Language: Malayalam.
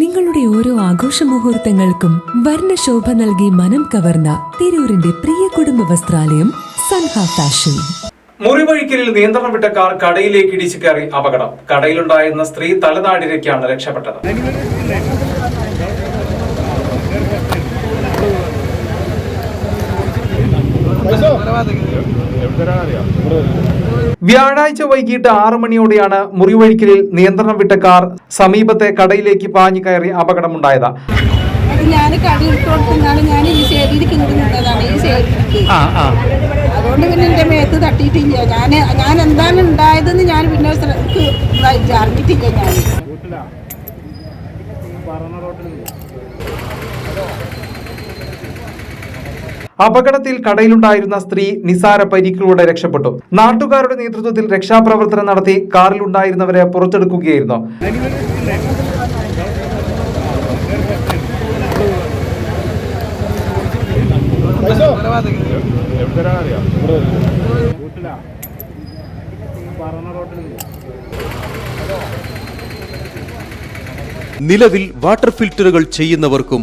നിങ്ങളുടെ ഓരോ ആഘോഷ മുഹൂർത്തങ്ങൾക്കും വർണശോഭ നൽകി മനം കവർന്ന തിരൂരിന്റെ പ്രിയ കുടുംബ വസ്ത്രാലയം സൻഹ ഫാഷൻ. മുറിവഴിക്കലിൽ നിയന്ത്രണം വിട്ട കാർ കടയിലേക്ക് ഇടിച്ചു കയറി അപകടം. കടയിലുണ്ടായിരുന്ന സ്ത്രീ തലനാടിരക്കാണ് രക്ഷപ്പെട്ടത്. വ്യാഴാഴ്ച വൈകിട്ട് ആറു മണിയോടെയാണ് മുറിവഴിക്കലിൽ നിയന്ത്രണം വിട്ട കാർ സമീപത്തെ കടയിലേക്ക് പാഞ്ഞു കയറി അപകടമുണ്ടായത്. ഞാൻ കടി ഇട്ടുകൊടുത്താണ് ഞാൻ ഈ സൈഡിലേക്ക് ഇങ്ങോട്ട് നിന്നതാണ് ഈ സൈഡിലേക്ക് അതുകൊണ്ട് പിന്നെ എന്റെ മേത്ത് തട്ടിയിട്ടില്ല. ഞാൻ ഞാൻ എന്താണ് ഉണ്ടായതെന്ന് ഞാൻ പിന്നെ അറിഞ്ഞിട്ടില്ല ഞാൻ അപകടത്തിൽ കടയിലുണ്ടായിരുന്ന സ്ത്രീ നിസാര പരിക്കിലൂടെ രക്ഷപ്പെട്ടു. നാട്ടുകാരുടെ നേതൃത്വത്തിൽ രക്ഷാപ്രവർത്തനം നടത്തി കാറിലുണ്ടായിരുന്നവരെ പുറത്തെടുക്കുകയായിരുന്നു. നിലവിൽ വാട്ടർ ഫിൽറ്ററുകൾ ചെയ്യുന്നവർക്കും